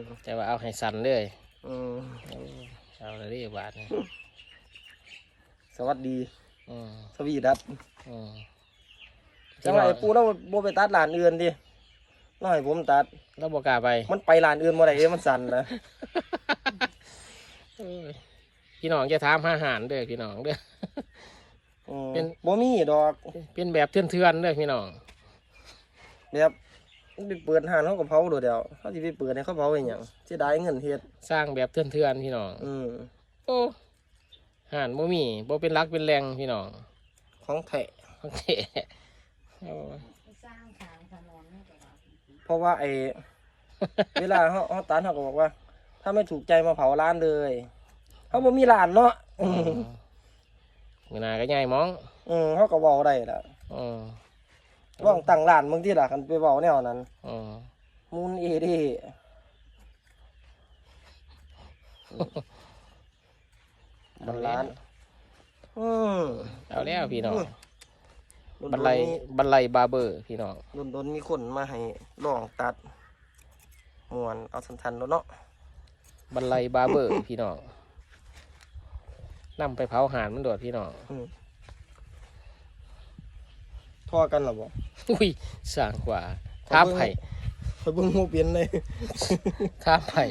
มแต่ว่าเอาให้สั่นเลยอืมโอ้เอาเลยดิบาทนี่สวัสดีอืมสวีดัสอืมจังไรปูเราบ่ไปตัดหลานอื่นดิน้อยผมตัดเราบอกกล้าไป มันไปหลานอื่นบ่ได้เด้มันสั่นนะเอ้ยพี่น้องจะถามหาอาหารเด้อพี่น้องเด้ออืมเป็นบ่มีดอก เป็นแบบเถื่อนๆเด้อพี่น้องแบบ มันไปเปิดห้านเขาก็เผาโดดเดียวเขาสิไปเปิดให้เขาเผาอีหยังเสียดายเงินเฮ็ดสร้างแบบเถื่อนๆพี่น้องอืมโอ้อาหารบ่มีบ่เป็นรักเป็นแรงพี่น้องของแท้โอเคโอ้ยสร้างทางถนนให้กับเราเพราะว่าไอ้เวลาเขาเขาตัดเขาก็บอกว่า ถ้าไม่ถูกใจมาเผาร้านเลยเขาบ่มีร้านเนาะอืมมือหนาก็ใหญ่มอง อืมเขาก็เว้าได้ล่ะอืม ลองตั้งร้านมึงที่ล่ะคันไปเว้าแนวนั้นอืมมูลเอเดีบันล้านอืมเอาแล้วพี่น้องโดนๆบันไลมีบันไลบาร์เบอร์พี่น้องโดนโดนๆมีคนมาให้ลองตัดมวนเอาสันทันแล้วเนาะบันไลบาร์เบอร์พี่น้องนำไปเผาหานมันโดดพี่น้องทอกันเหรอบ่ อุ้ยสร้างกว่าท้าไผ่คอยเบิ่งโมเปลี่ยนเลยท้าไผ่